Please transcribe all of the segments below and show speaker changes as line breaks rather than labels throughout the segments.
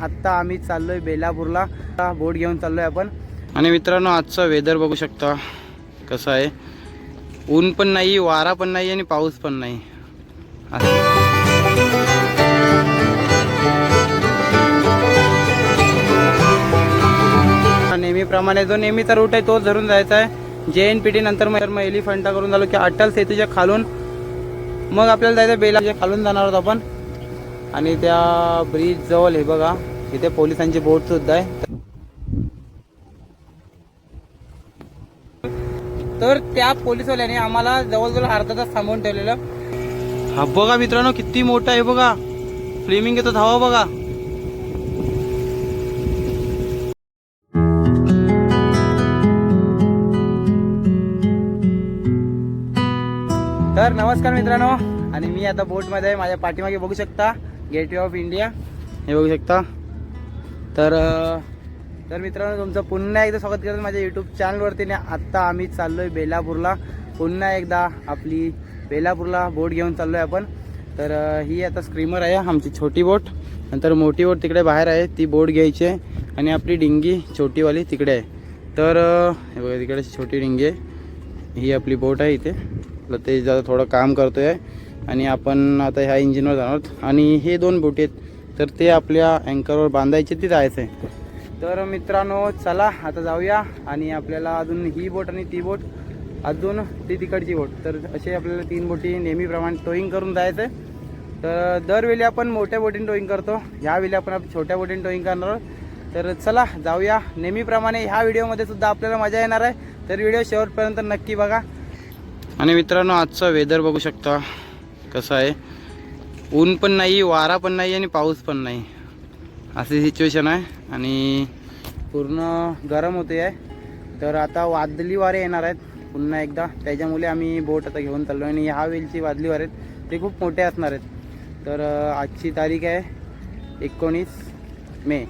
आत्ता आम्ही चाललोय बेलापूरला. आता बोट घेऊन चाललोय आपण. आणि मित्रांनो आजचा वेदर बघू शकता कसं आहे. ऊन पण नाही वारा पण नाही आणि पाऊस पण नाही. असं. नेहमीप्रमाणे जो नेहमीचा रूट आहे तोच धरून जायचा आहे. जे एन पी टी नंतर मग मग एलिफंटा करून झालो की अटल सेतूच्या खालून. मग आपल्याला जायचं बेलाच्या खालून जाणार आहोत आपण. आणि त्या ब्रिज जवळ हे बघा. इथे पोलिसांची बोट सुद्धा आहे. तर त्या पोलिसवाल्याने आम्हाला जवळजवळ अर्धा तास थांबवून ठेवलेलं. हा बघा मित्रांनो किती मोठा आहे बघा. फ्लेमिंग येतो धावा बघा. तर नमस्कार मित्रांनो. आणि मी आता बोटमध्ये आहे. माझ्या पाठीमागे बघू शकता. Gateway of India. हे बघू शकता. तर तर मित्रांनो तुमचं पुन्हा एकदा स्वागत करतो माझ्या यूट्यूब चॅनलवरती आणि आत्ता आम्ही चाललो आहे बेलापूरला. पुन्हा एकदा आपली बेलापूरला बोट घेऊन चाललो आहे आपण. तर ही आता स्क्रीमर आहे आमची छोटी बोट. नंतर मोठी बोट तिकडे बाहेर आहे ती बोट घ्यायची आहे. आणि आपली डिंगी छोटीवाली तिकडे आहे. तर हे बघा तिकडे छोटी डिंगी आहे. ही आपली बोट आहे इथे. ते जरा थोडं काम करतो आहे आणि आपण आता ह्या इंजिनवर जाणार आहोत. आणि हे दोन बोटी आहेत. तर ते आपल्या अँकरवर बांधायचे ते जायचं आहे तर मित्रांनो चला आता जाऊया. आणि आपल्याला अजून ही बोट आणि ती बोट अजून ती तिकडची बोट तर असे आपल्याला तीन बोटी नेहमीप्रमाणे टोईंग करून जायचं आहे तर दरवेळी आपण मोठ्या बोटीने टोईंग करतो. ह्यावेळी आपण छोट्या बोटीने टोईंग करणार आहोत. तर चला जाऊया. नेहमीप्रमाणे ह्या व्हिडिओमध्ये सुद्धा आपल्याला मजा येणार आहे. तर व्हिडिओ शेवटपर्यंत नक्की बघा. आणि मित्रांनो आजचा वेदर बघू शकता. कसं आहे? ऊन पण नाही वारा पण नाही आणि पाऊस पण नाही. अशी सिच्युएशन आहे आणि पूर्ण गरम होते आहे. तर आता वादली वारे येणार आहेत. पुन्हा एकदा त्याच्यामुळे आम्ही बोट आता घेऊन चाललो आणि ह्या वेलची वादली वारे आहेत. ते खूप मोठे असणार आहेत. तर आजची तारीख आहे एकोणीस मे.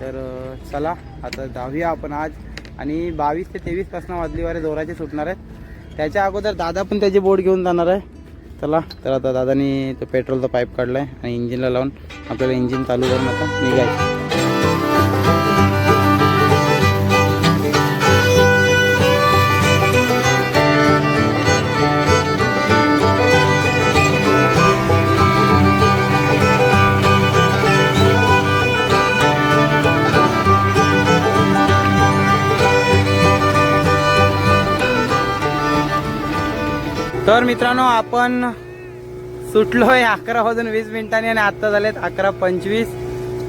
तर चला आता जाऊया आपण आज. आणि बावीस ते तेवीसपासून वादली वारे जोराचे सुटणार आहेत. त्याच्या अगोदर दादा पण त्याची बोट घेऊन जाणार आहे. चला तर आता दादानी तो पेट्रोलचा पाईप काढला आहे आणि इंजिनला लावून आपल्याला इंजिन चालू करून आता निघायचं. तर मित्रांनो आपण सुटलोय अकरा वाजून वीस मिनिटांनी आणि आत्ता झालेत अकरा पंचवीस.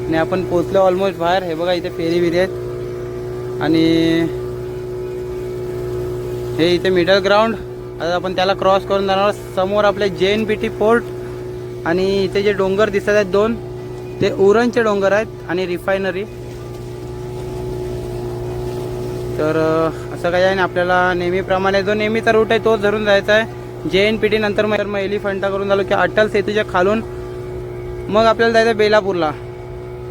आणि आपण पोचलो ऑलमोस्ट बाहेर. हे बघा इथे फेरी बिरी आहेत. आणि हे इथे मिडल ग्राउंड आता आपण त्याला क्रॉस करून जाणार समोर आपले जे एन बी टी पोर्ट आणि इथे जे डोंगर दिसत आहेत दोन ते उरणचे डोंगर आहेत आणि रिफायनरी तर असं काही आहे ना आपल्याला नेहमीप्रमाणे जो नेहमीचा रूट आहे तोच धरून जायचा आहे. जे एन पी टी नंतर मग मग एलिफंटा करून झालो की अटल सेतूच्या खालून मग आपल्याला जायचं आहे बेलापूरला.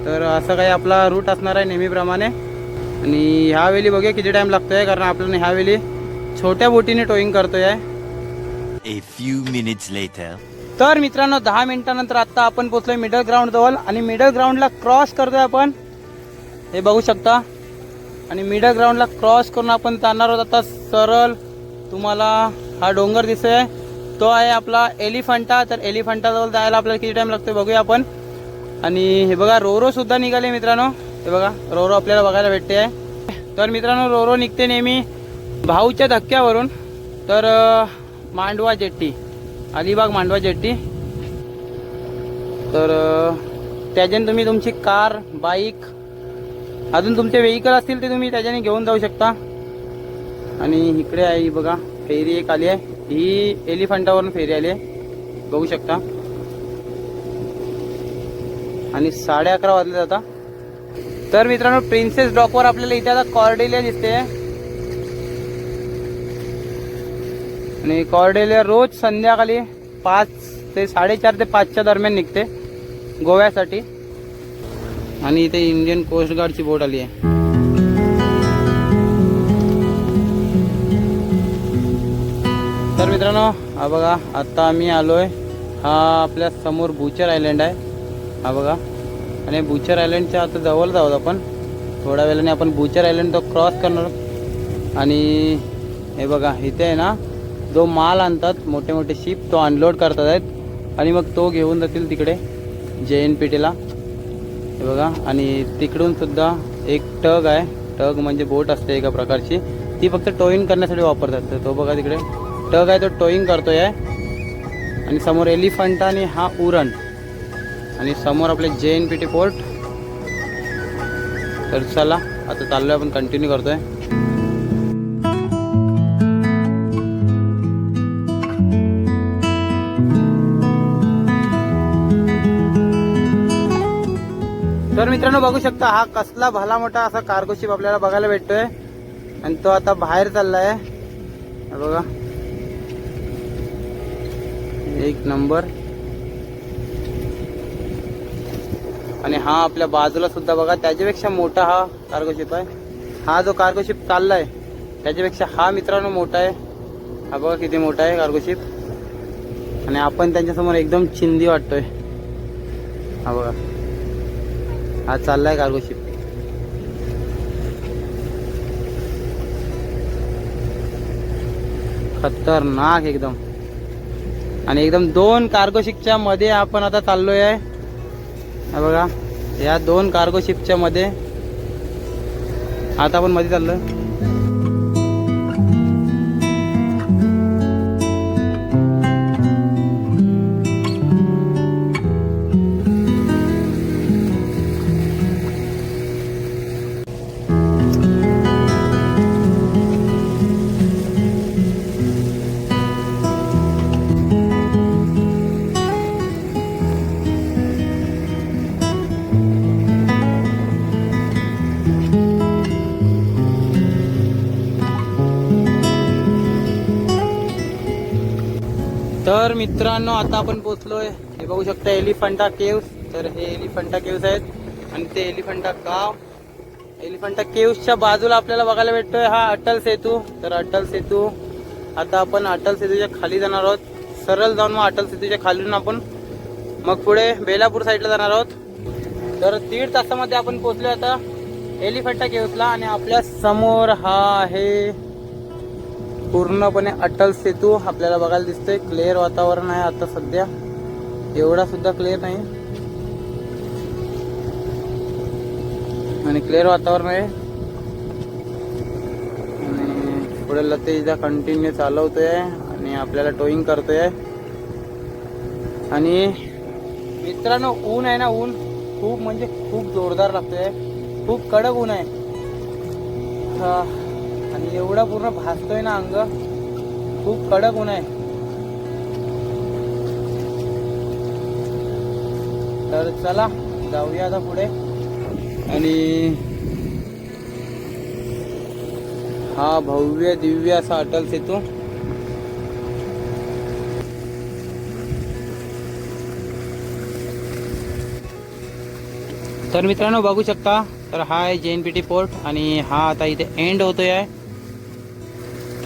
तर असं काही आपला रूट असणार आहे नेहमीप्रमाणे. आणि ह्यावेळी बघूया किती टाईम लागतोय कारण आपल्याला ह्यावेळी छोट्या बोटीने टोईंग करतोय. आहे
A few minutes later.
तर मित्रांनो दहा मिनिटानंतर आता आपण पोचलोय मिडल ग्राउंड जवळ. आणि मिडल ग्राउंडला क्रॉस करतोय आपण. हे बघू शकता. आणि मिडल ग्राउंडला क्रॉस करून आपण जाणार आहोत आता सरळ. तुम्हाला हा डोंगर दिसतोय. तो आहे आपला एलिफंटा. तर एलिफंटाजवळ जायला आपल्याला किती टाइम लागतो बघूया आपण. आणि हे बघा रोरो सुद्धा निघाले मित्रांनो. हे बघा रोरो आपल्याला बघायला भेटते आहे तर मित्रांनो रोरो निघते नेहमी भाऊच्या धक्क्यावरून. तर मांडवा जेट्टी. अलिबाग मांडवा जेट्टी. तर त्याच्याने तुम्ही तुमची कार बाईक अजून तुमचे व्हेकल असतील ते तुम्ही त्याच्याने घेऊन जाऊ शकता. आणि इकडे आहे बघा. फेरी एक आली आहे. ही एलिफंटावरून फेरी आली आहे. बघू शकता. आणि साडे अकरा वाजले आता. तर मित्रांनो प्रिन्सेस डॉकवर आपल्याला इथे आता कॉर्डेलिया दिसते. आणि कॉर्डेलिया रोज संध्याकाळी पाच ते साडेचार ते पाचच्या दरम्यान निघते गोव्यासाठी. आणि इथे इंडियन कोस्ट गार्डची बोट आली आहे. तर मित्रांनो हा बघा आता आम्ही आलोय. हा आपल्यासमोर बुचर आयलंड आहे. हा बघा. आणि बुचर आयलंडच्या आता जवळच आहोत आपण. थोड्या वेळाने आपण बुचर आयलंड तो क्रॉस करणार. आहोत. आणि हे बघा इथे आहे ना जो माल आणतात मोठे मोठे शिप तो अनलोड करतात आहेत. आणि मग तो घेऊन जातील तिकडे जे एन पी टीला हे बघा आणि तिकडूनसुद्धा एक टग आहे. टग म्हणजे बोट असते एका प्रकारची. ती फक्त टोईन करण्यासाठी वापरतात. तर तो बघा तिकडे. टग आहे तो टोईंग करतोय. आणि समोर एलिफंट आणि हा उरण. आणि समोर आपले जे एन पी टी पोर्ट. तर चला आता चाललोय आपण कंटिन्यू करतोय. तर मित्रांनो बघू शकता हा कसला भला मोठा असा कार्गो शिप आपल्याला बघायला भेटतोय. आणि तो आता बाहेर चाललाय. बघा. एक नंबर. आणि हा आपल्या बाजूला सुद्धा बघा त्याच्यापेक्षा मोठा हा कार्गोशिप आहे. हा जो कार्गोशिप चाललाय त्याच्यापेक्षा हा मित्रांनो मोठा आहे. हा बघा किती मोठा आहे कार्गोशिप आणि आपण त्यांच्यासमोर एकदम चिंदी वाटतोय. हा बघा. हा चाललाय कार्गोशिप खतरनाक एकदम. आणि एकदम दोन कार्गो शिपच्या मध्ये आपण आता चाललोय. आहे बघा या दोन कार्गो शिपच्या मध्ये आता आपण मध्ये चाललोय. तर मित्रांनो आता आपण पोचलोय हे बघू शकता एलिफंटा केव्स. तर हे एलिफंटा केव्स आहेत. आणि ते एलिफंटा गाव. एलिफंटा केव्सच्या बाजूला आपल्याला बघायला भेटतोय हा अटल सेतू. तर अटल सेतू आता आपण अटल सेतूच्या खाली जाणार आहोत. सरळ जाऊन मग अटल सेतूच्या खालून आपण मग पुढे बेलापूर साईडला जाणार आहोत. तर दीड तासामध्ये आपण पोहोचलो आता एलिफंटा केव्सला. आणि आपल्यासमोर हा आहे पूर्णपणे अटल सेतू आपल्याला बघायला दिसतोय. क्लिअर वातावरण आहे आता सध्या. एवढा सुद्धा क्लिअर नाही. आणि क्लिअर वातावरण आहे. आणि पुढे लतेजा कंटिन्यू चालवतोय. आणि आपल्याला टोईंग करतोय. आणि मित्रांनो ऊन आहे ना ऊन? खूप म्हणजे खूप जोरदार लागतोय. खूप कडक ऊन आहे. हा. आणि एवढा पूर्ण भासतोय ना अंग खूप कडक ऊन आहे. तर चला जाऊया आता पुढे. आणि हा भव्य दिव्य असा अटल सेतू. तर मित्रांनो बघू शकता तर हा आहे जे एन पी टी पोर्ट आणि हा आता इथे एंड होतोय. आहे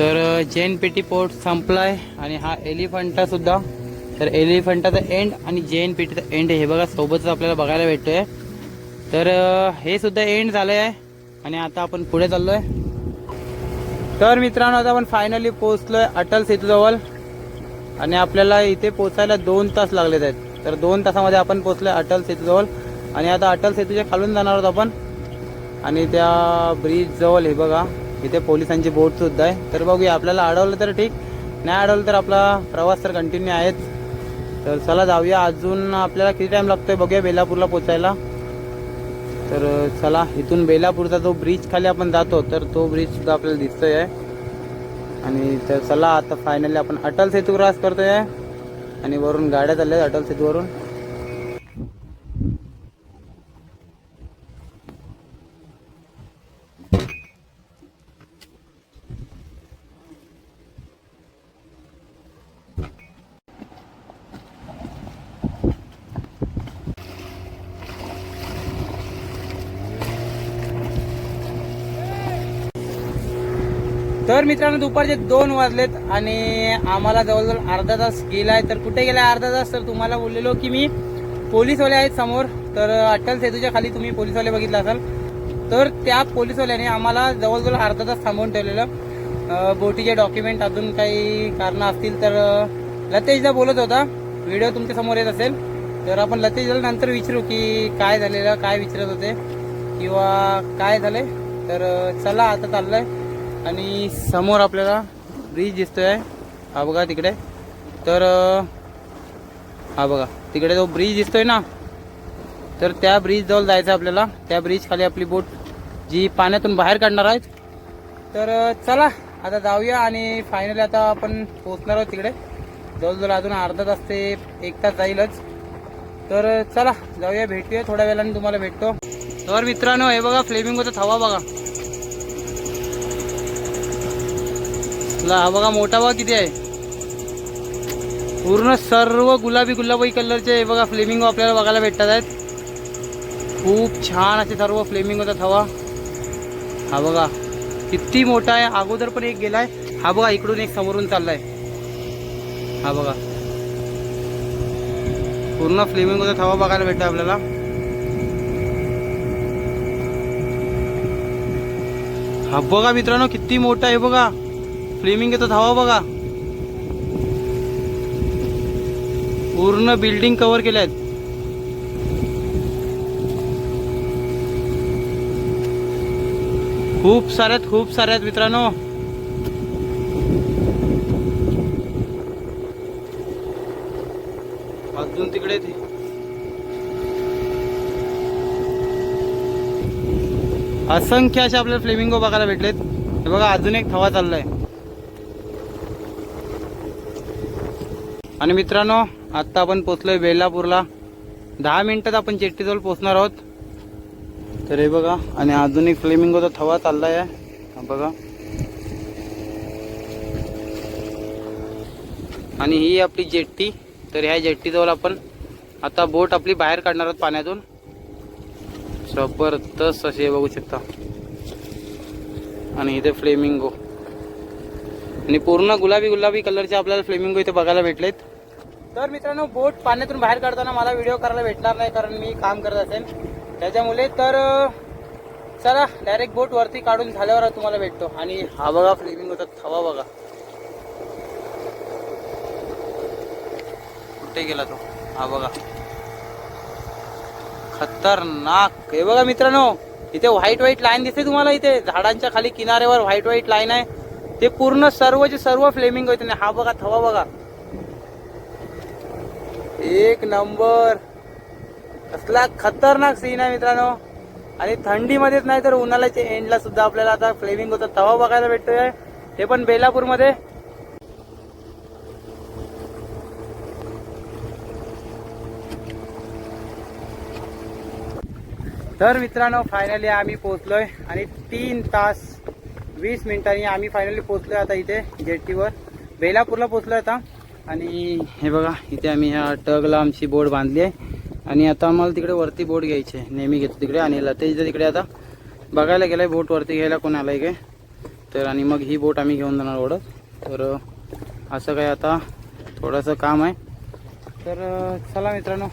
तर जैन पेटी पी टी पोर्ट संपलाय आणि हा एलिफंटा सुद्धा. तर एलिफंटाचा एंड आणि जैन पेटीचा पी एंड हे बघा सोबतच आपल्याला बघायला भेटतोय. तर हे सुद्धा एंड झालं आहे आणि आता आपण पुढे चाललोय. तर मित्रांनो आता आपण फायनली पोहोचलोय अटल सेतूजवळ. आणि आपल्याला इथे पोचायला दोन तास लागलेत आहेत. तर दोन तासामध्ये आपण पोहोचलोय अटल सेतूजवळ. आणि आता अटल सेतूच्या खालून जाणार आहोत आपण. आणि त्या ब्रिज जवळ हे बघा. इथे पोलिसांची बोट सुद्धा आहे. तर बघूया आपल्याला अडवलं तर ठीक नाही अडवलं तर आपला प्रवास तर कंटिन्यू आहेच. तर चला जाऊया अजून आपल्याला किती टाइम लागतोय बघूया बेलापूरला पोचायला. तर चला इथून बेलापूरचा जो ब्रिज खाली आपण जातो तर तो ब्रिज सुद्धा आपल्याला दिसतोय आहे. आणि तर चला आता फायनली आपण अटल सेतू क्रॉस करतोय. आणि वरून गाड्या चालल्या आहेत अटल सेतूवरून. तर मित्रांनो दुपारचे दोन वाजलेत आणि आम्हाला जवळजवळ अर्धा तास गेला आहे तर कुठे गेलाय अर्धा तास? तर तुम्हाला बोललेलो की मी पोलीसवाले आहेत समोर. तर अटल सेतूच्या खाली तुम्ही पोलिसवाले बघितलं असाल. तर त्या पोलिसवाल्याने आम्हाला जवळजवळ अर्धा तास थांबवून ठेवलेलं. बोटीचे डॉक्युमेंट अजून काही कारणं असतील तर लतेशदा बोलत होता. व्हिडिओ तुमच्यासमोर येत असेल. तर आपण लतेशला नंतर विचारू की काय झालेलं काय विचारत होते किंवा काय झालंय. तर चला आता चाललंय. आणि समोर आपल्याला ब्रिज दिसतोय. हा बघा तिकडे. तर हा बघा. तिकडे जो ब्रिज दिसतोय ना तर त्या ब्रिज जवळ जायचं आपल्याला. त्या ब्रिज खाली आपली बोट जी पाण्यातून बाहेर काढणार आहेत. तर चला आता जाऊया आणि फायनली आता आपण पोहोचणार आहोत तिकडे. जवळजवळ अजून अर्धा तास ते एक तास जाईलच. तर चला जाऊया भेटूया. थोड्या वेळाने तुम्हाला भेटतो. तर मित्रांनो हे बघा फ्लेमिंगोचा थवा बघा. ला, हा बघा मोठा बघा किती आहे. पूर्ण सर्व गुलाबी गुलाबी कलरचे हे बघा फ्लेमिंगो आपल्याला बघायला भेटतात आहेत. खूप छान असे सर्व फ्लेमिंगोचा थवा हा बघा किती मोठा आहे. अगोदर पण एक गेलाय. हा बघा इकडून एक समोरून चाललाय. हा बघा. पूर्ण फ्लेमिंगोचा थवा बघायला भेटतो आपल्याला. हा बघा मित्रांनो किती मोठा आहे बघा. फ्लेमिंग येतो धावा बघा. पूर्ण बिल्डिंग कव्हर केल्या आहेत. खूप साऱ्यात खूप साऱ्यात मित्रांनो. अजून तिकडे असंख्य असे आपल्याला फ्लेमिंगो बघायला भेटलेत. हे बघा अजून एक थवा चाललाय. आणि मित्रांनो आत्ता आपण पोचलोय बेलापूरला. दहा मिनिटात आपण जेट्टीजवळ पोचणार आहोत. तर हे बघा आणि अजून एक फ्लेमिंगोचा थवा चाललाय. हा बघा. आणि ही आपली जेट्टी. तर ह्या जेट्टीजवळ आपण आता बोट आपली बाहेर काढणार आहोत पाण्यातून. जबरदस्त असे बघू शकता. आणि इथे फ्लेमिंगो आणि पूर्ण गुलाबी गुलाबी कलरचे आपल्याला फ्लेमिंगो इथे बघायला भेटलेत. तर मित्रांनो बोट पाण्यातून बाहेर काढताना मला व्हिडिओ करायला भेटणार नाही कारण मी काम करत असेल त्याच्यामुळे तर चला डायरेक्ट बोट वरती काढून झाल्यावर तुम्हाला भेटतो. आणि हा बघा फ्लेमिंग होतात थवा बघा. कुठे गेला तो? हा बघा. खतरनाक. हे बघा मित्रांनो इथे व्हाईट व्हाईट लाईन दिसते तुम्हाला इथे. झाडांच्या खाली किनाऱ्यावर व्हाईट व्हाईट लाईन आहे. ते पूर्ण सर्व जे सर्व फ्लेमिंग होते. आणि हा बघा थवा बघा. एक नंबर. कसला खतरनाक सीन आहे मित्रांनो. आणि थंडीमध्येच नाही तर उन्हाळ्याच्या एंडला सुद्धा आपल्याला आता फ्लेमिंग होता तवा बघायला भेटतोय. ते पण बेलापूरमध्ये. तर मित्रांनो फायनली आम्ही पोहोचलोय. आणि तीन तास वीस मिनिटांनी आम्ही फायनली पोहोचलोय आता इथे जेटीवर बेलापूरला पोहोचलोय आता. आणि हे बघा इथे आम्ही ह्या टगला आमची बोट बांधली आहे. आणि आता आम्हाला तिकडे वरती बोट घ्यायची आहे नेहमी घेतो तिकडे. आणि लतेशचं तिकडे आता बघायला गेलाय बोट वरती घ्यायला कोण आहे काय? तर आणि मग ही बोट आम्ही घेऊन जाणार ओढत. तर असं काय आता थोडंसं काम आहे. तर चला मित्रांनो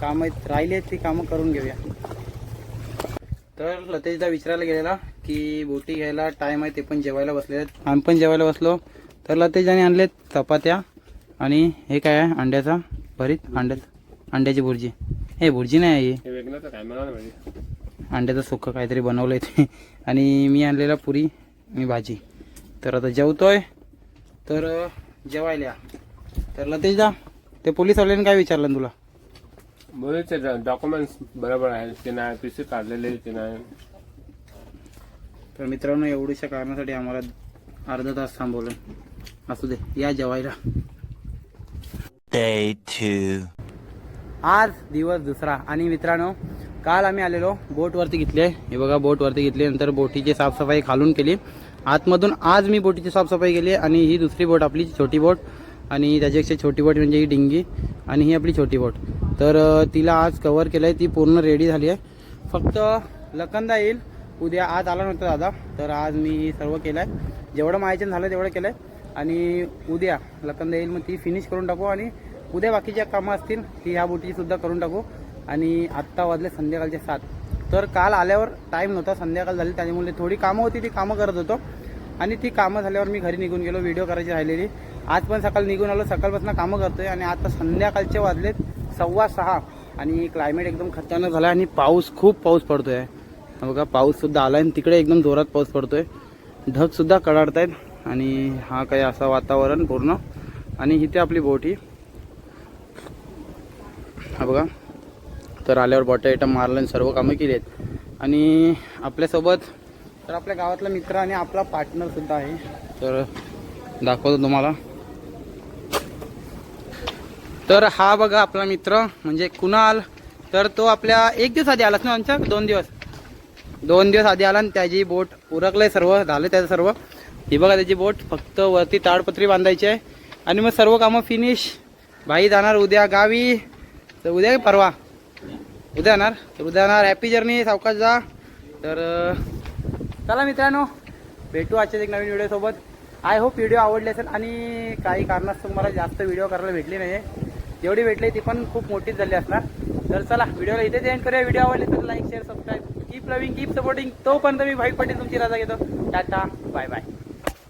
कामं आहेत राहिली आहेत ती कामं करून घेऊया. तर लतेशदा विचारायला गेलेला की बोटी घ्यायला टाईम आहे ते पण जेवायला बसले आहेत. आम्ही पण जेवायला बसलो. तर लतेशदाने आणलेत चपात्या. आणि हे काय आहे? अंड्याचा भरीत? अंड्यात अंड्याची भुर्जी. हे भुर्जी नाही आहे. अंड्याचं सुक्क काहीतरी बनवलं ते. आणि मी आणलेला पुरी मी भाजी. तर आता जेवतोय. तर जेवायला या. तर लतेशदा ते पोलीसवाल्याने काय विचारलं तुला?
बोलायचे डॉक्युमेंट्स बरोबर आहे ते नाही पी सी काढलेले ते नाही.
तर मित्रांनो एवढ्याशा कारणासाठी आम्हाला अर्धा तास थांबवलं. असू दे या जेवायला.
Day two.
आज दिवस दुसरा. आणि मित्रांनो काल आम्ही आलेलो बोटवरती घेतले हे बघा बोटवरती घेतली नंतर बोटीची साफसफाई खालून केली. आतमधून आज मी बोटीची साफसफाई केली आणि ही दुसरी बोट आपली छोटी बोट. आणि त्याच्यापेक्षा छोटी बोट म्हणजे ही डिंगी आणि ही आपली छोटी बोट. तर तिला आज कवर केलं आहे ती पूर्ण रेडी झाली आहे. फक्त लखनदा येईल. उद्या आज आला नव्हता दादा. तर आज मी सर्व केलं आहे जेवढं माहिती झालं तेवढं केलं आहे आणि उद्या लखनदा येईल मग ती फिनिश करून टाकू आणि उद्या बाकीच्या कामं असतील ती ह्या बोटीची सुद्धा करून टाकू. आणि आत्ता वाजले संध्याकाळचे सात. तर काल आल्यावर टाईम नव्हता संध्याकाळ झाली त्याच्यामुळे थोडी कामं होती ती कामं करत होतो. आणि ती कामं झाल्यावर मी घरी निघून गेलो व्हिडिओ करायची राहिलेली. आज पण सकाळ निघून आलो सकाळपासून कामं करतोय आणि आता संध्याकाळचे वाजलेत सव्वा सहा. आणि क्लायमेट एकदम खतरनाक झाला आणि पाऊस खूप पाऊस पडतोय. बघा पाऊस सुद्धा आलाय आणि तिकडे एकदम जोरात पाऊस पडतोय. ढग सुद्धा कडाडतायत. आणि हा काही असा वातावरण पूर्ण. आणि इथे आपली बोट ही. हा बघा. तर आल्यावर बॉटल आयटम मारलं आणि सर्व कामं केली आहेत. आणि आपल्यासोबत तर आपल्या गावातला मित्र आणि आपला पार्टनरसुद्धा आहे. तर दाखवतो तुम्हाला. तर हा बघा आपला मित्र म्हणजे कुणाल. तर तो आपल्या एक दिवस आधी आलाच ना आमच्या? दोन दिवस. दोन दिवस आधी आला आणि त्याची बोट उरकलंय सर्व झालं त्याचं सर्व. ही बघा त्याची बोट फक्त वरती ताडपत्री बांधायची आहे. आणि मग सर्व कामं फिनिश भाई जाणार उद्या गावी. तर उद्या परवा? उद्या येणार तर उद्या येणार हॅपी जर्नी सावकाश जा. तर चला मित्रांनो भेटू आजच्याच एक नवीन व्हिडिओसोबत आय होप व्हिडिओ आवडले असेल आणि काही कारणास्तव मला जास्त व्हिडिओ करायला भेटली नाही आहे जेवढी भेटली ती पण खूप मोठीच झाली असणार. तर चला व्हिडिओला इथेच एंड करूया. व्हिडिओ आवडले तर like share subscribe keep loving keep supporting तोपर्यंत मी भाई पटेल तुमची रजा घेतो. Tata bye bye